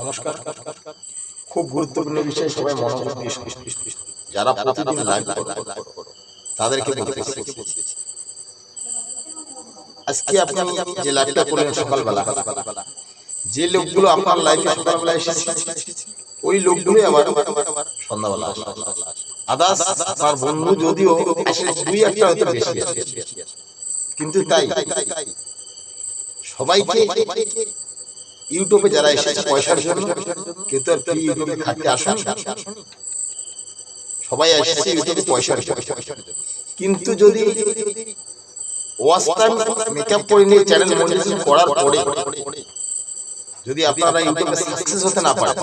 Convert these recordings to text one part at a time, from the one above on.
নমস্কার। খুব গুরুত্বপূর্ণ বিষয় সবাই মনোযোগ যারা প্রতিদিন লাইভ তাদেরকে বলতেছি আজকে আপনি যে লাইভটা করলেন সকালবেলা, যে লোকগুলো আপনার লাইভে সকালবেলা এসেছে, ওই লোকগুলো আবার সন্ধ্যাবেলা আদাস বন্ধু যদিও দুই একটা হয়তো বেশি কিন্তু তাই, সবাইকে ইউটিউবে যারা এসেছে পয়সার জন্য কেউ তো আর ফ্রি ইউটিউবে খাটতে আসেন। সবাই এসেছে ইউটিউবে পয়সার জন্য। কিন্তু যদি ওয়াচ টাইম মেকআপ করে নিয়ে চ্যানেল মনিটাইজেশন করার পরে যদি আপনারা ইউটিউবে সাকসেস হতে না পারেন।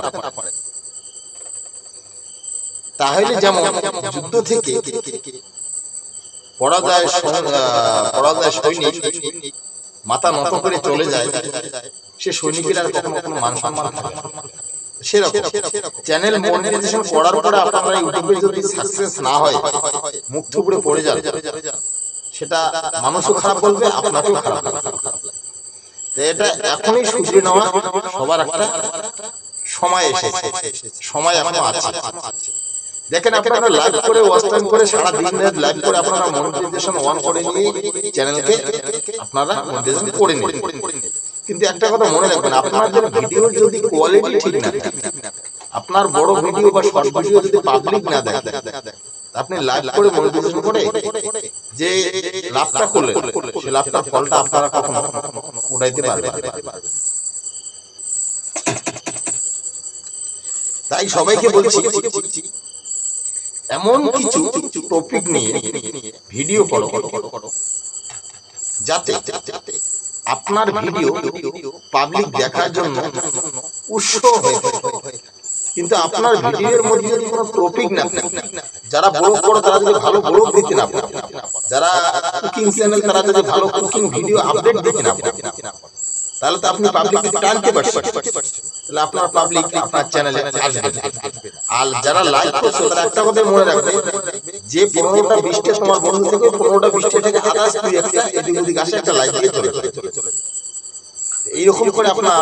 তাহলে যেমন যুদ্ধ থেকে পরাজয় পরাজয় সৈনিক মাথা নত করে চলে যায়। সে সৈনিকের আর কখনো কোনো মান সম্মান থাকে সেরকম। চ্যানেল মনিটাইজেশন করার পরে আপনারা ইউটিউবে যদি সাকসেস না হয় মুখ থুবড়ে পড়ে যান সেটা মানুষও খারাপ বলবে আপনাকেও খারাপ লাগবে। এটা এখনই শুধরে নেওয়া সবার একটা সময় এসেছে। সময় এখনও আছে। দেখেন আপনারা লাইভ করে ওয়াচ টাইম করে সারা দিন রাত লাইভ করে আপনারা মনিটাইজেশন অন করে নিয়ে চ্যানেলকে আপনারা মনিটাইজেশন করে নিন। কিন্তু একটা কথা মনে রাখবেন আপনাদের ভিডিওর যদি কোয়ালিটি ঠিক না থাকে, আপনার বড় ভিডিও বা শর্ট ভিডিও যদি পাবলিক না দেখে আপনি লাইভ করে মনিটাইজেশন করে যে লাভটা করলেন সে লাভটার ফলটা আপনারা কখনো উঠাইতে পারবেন। তাই সবাইকে বলছি। এমন কিছু টপিক নিয়ে ভিডিও করো। যাতে আপনার ভিডিও পাবলিক দেখার জন্য উৎস হয়ে কিন্তু আপনার ভিডিওর মধ্যে যদি কোনো টপিক না যারা ব্লগ করে তারা যদি ভালো ব্লগ দিতে না যারা কুকিং চ্যানেল তারা যদি ভালো কুকিং ভিডিও আপডেট দিতে না তাহলে তো আপনি পাবলিককে টানতে পারছেন। তাহলে আপনার পাবলিক আপনার চ্যানেলে আসবে। আর যারা লাইক করছ, তারা একটা কথা মনে রাখবে, যে পনেরোটা বিশটা তোমার বন্ধু থেকে পনেরোটা বিশটা থেকে আদার্স দুই একটা এদিক ওদিক আসে একটা লাইক দিয়ে চলে যাবে। এইরকম করে আপনার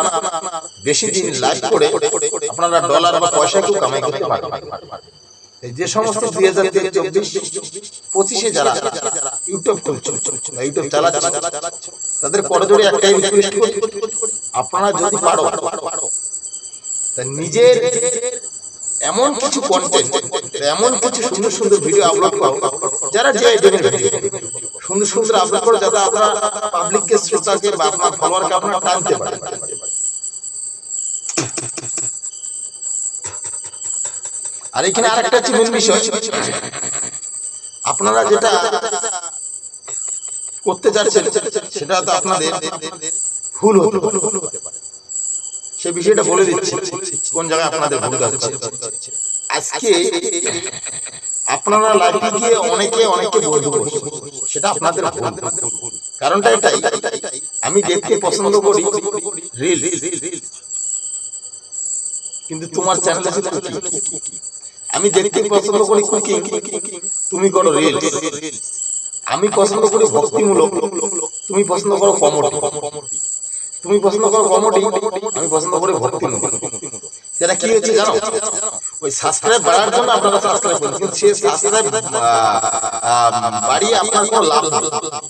বেশি দিন লাইভ করে আপনারা ডলার বা পয়সা কেউ কামাই করতে পারবেন। যে সমস্ত দুই হাজার চব্বিশ, পঁচিশে যারা ইউটিউব ইউটিউব চালাচ্ছে তাদের করজোড়ে একটাই রিকোয়েস্ট করি আপনারা যদি পারো তা নিজের এমন কিছু কন্টেন্ট এমন কিছু সুন্দর সুন্দর ভিডিও আপলোড করো যারা যে সুন্দর সুন্দর আপলোড করো যাতে আপনারা পাবলিককে শ্রোতাকে বা আপনার ফলোয়ারকে আপনারা টানতে পারেন। আর এখানে আরেকটা হচ্ছে মূল বিষয়। আপনারা যেটা করতে যাচ্ছেন সেটা তো আপনাদের ভুল হতে পারে। সে বিষয়টা বলে দিচ্ছি, কোন জায়গায় আপনাদের ভুলটা হচ্ছে আজকে আপনারা গিয়ে অনেকে অনেকে বলব, সেটা আপনাদের কারণটা এটাই, আমি দেখতে পছন্দ করি রিল কিন্তু তোমার চ্যানেল আমি দেখতে পছন্দ করি তুমি করো রিল আমি পছন্দ করি ভক্তিমূলক। তুমি পছন্দ করো কমেডি তুমি পছন্দ করো কমেডি আমি পছন্দ করি ভক্তিমূলক। যেটা কি হচ্ছে জানো? ওই সাবস্ক্রাইব বাড়ার জন্য আপনারা সাবস্ক্রাইব করেন। কিন্তু সেই সাবস্ক্রাইব বাড়িয়ে আপনার কোনো লাভ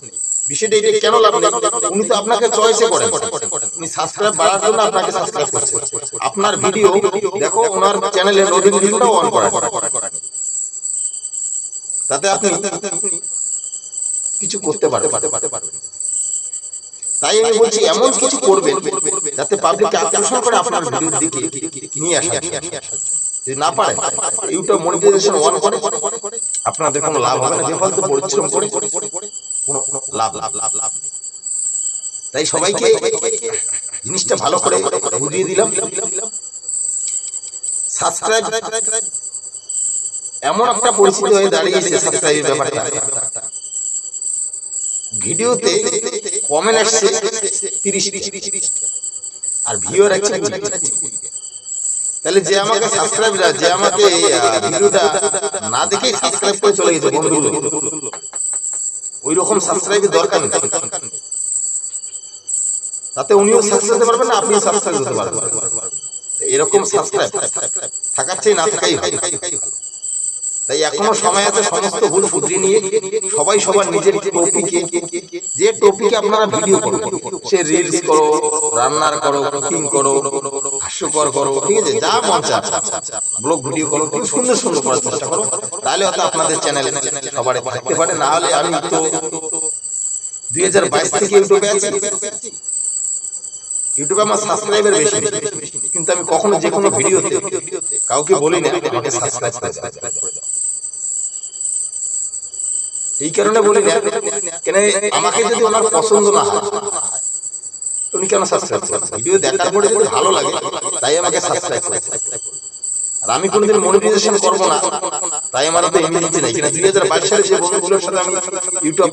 নেই। বিষয়টা এটা কেন লাভ নেই? উনি তো আপনাকে চয়েসে করেন। উনি সাবস্ক্রাইব বাড়ার জন্য আপনাকে সাবস্ক্রাইব করছে। আপনার ভিডিও দেখো, ওনার চ্যানেলে নোটিফিকেশনটাও অন করা। তাতে আপনি কিছু করতে পারবেন তাই আমি বলছি এমন কিছু করবেন যাতে পাবলিক আকর্ষণ করে আপনার ভিডিওর দিকে নিয়ে আসা যদি না পারে ইউটিউব মনিটাইজেশন অন করে আপনাদের কোনো লাভ হবে না যে ফলে তো পরিশ্রম করে কোনো কোনো লাভ লাভ লাভ লাভ নেই। তাই সবাইকে জিনিসটা ভালো করে বুঝিয়ে দিলাম। সাবস্ক্রাইব এমন একটা পরিস্থিতি হয়ে দাঁড়িয়েছে সাবস্ক্রাইবের ব্যাপারটা ভিডিওতে কমেন্ট আসছে তিরিশ আর রাখছে কুড়ি। তাহলে যে আমাকে সাবস্ক্রাইব যে আমাকে ভিডিওটা না দেখেই সাবস্ক্রাইব করে চলে গেছে বন্ধুগুলো ওই রকম সাবস্ক্রাইবের দরকার নেই তাতে উনিও সাকসেস হতে পারবেন না আপনিও সাকসেস হতে পারবেন এরকম সাবস্ক্রাইব থাকার চেয়ে না থাকাই ভালো। তাই এখনও সময় আছে সমস্ত ভুল শুধরিয়ে নিয়ে সবাই সবার নিজের টপিকে যে টপিকে আপনারা ভিডিও করবেন সে রিলস করো রান্নার করো কুকিং করো হাস্যকর করো ঠিক আছে যা মন চায় ব্লগ ভিডিও করো খুব সুন্দর সুন্দর করার চেষ্টা করো। তাহলে হয়তো আপনাদের চ্যানেল সবার থাকতে পারে না হলে আমি তো দুই হাজার বাইশ থেকে ইউটিউবে আছি। ইউটিউবে আমার সাবস্ক্রাইবার বেশি কিন্তু আমি কখনো যে কোনো ভিডিওতে কাউকে বলি না আমাকে সাবস্ক্রাইব করে দাও এই কারণে বলি না কেন আমাকে যদি ওনার পছন্দ না হয় উনি কেন সাবস্ক্রাইব করবেন ভিডিও দেখার পরে যদি ভালো লাগে তাই আমাকে সাবস্ক্রাইব করবে আর আমি কোনোদিন মনিটাইজেশন করব না তাই আমার তো ইমিউনিটি নেই। কিনা দুই হাজার বাইশ সালে যে বন্ধুগুলোর সাথে আমি ইউটিউব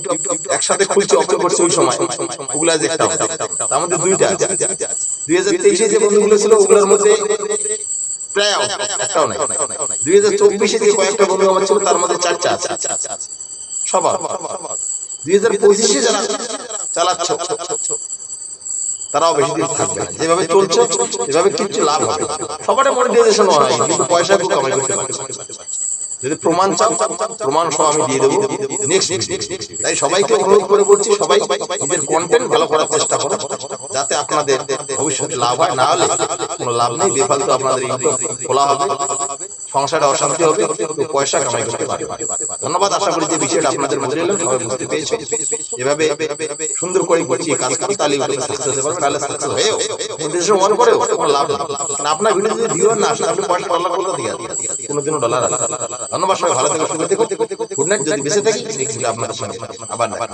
একসাথে খুলছি অপেক্ষা করছি ওই সময়। ওগুলা তার মধ্যে দুইটা দুই হাজার তেইশে যে বন্ধুগুলো ছিল ওগুলোর মধ্যে প্রায় একটাও নাই দুই হাজার চব্বিশে যে কয়েকটা বন্ধু আমার ছিল তার মধ্যে চারটা আছে। সবার। দুই হাজার পঁচিশে যারা চালাচ্ছ তারাও বেশি দিন থাকবে না। যেভাবে চলছে এভাবে কিচ্ছু লাভ হবে না। সবারই মনিটাইজেশন হয়। কিন্তু পয়সা খুব কামাই করতে পারছে যদি প্রমাণ চাও প্রমাণ সহ আমি দিয়ে দেবো। নেক্সট তাই সবাইকে অনুরোধ করে বলছি সবাই নিজের কন্টেন্ট ভালো করার চেষ্টা করো যাতে আপনাদের ভবিষ্যতে লাভ হয়। না হলে কোনো লাভ নেই বেফালতু আপনাদের ইউটিউব খোলা হবে। সংসারে অশান্তি হবে পয়সা কামাই করতে পারবে। ধন্যবাদ আশা করি যে বিষয়টা আপনাদের মধ্যে এলাম সবাই বুঝতে পেরেছে এভাবে সুন্দর করে গুছিয়ে কাজ করতে তাহলে সাকসেস হতে পারবে নাহলে সাকসেস হয়েও মনিটাইজেশন অন করেও কোনো লাভ কারণ আপনার ভিডিও যদি ভিউ না আসে আপনি পয়সা ডলার থেকে আসবে। কোনোদিনও ডলার ধন্যবাদ সবাই ভালো থেকো সুখে থেকো গুড নাইট যদি বেঁচে থাকি আপনাদের সঙ্গে আবার দেখা।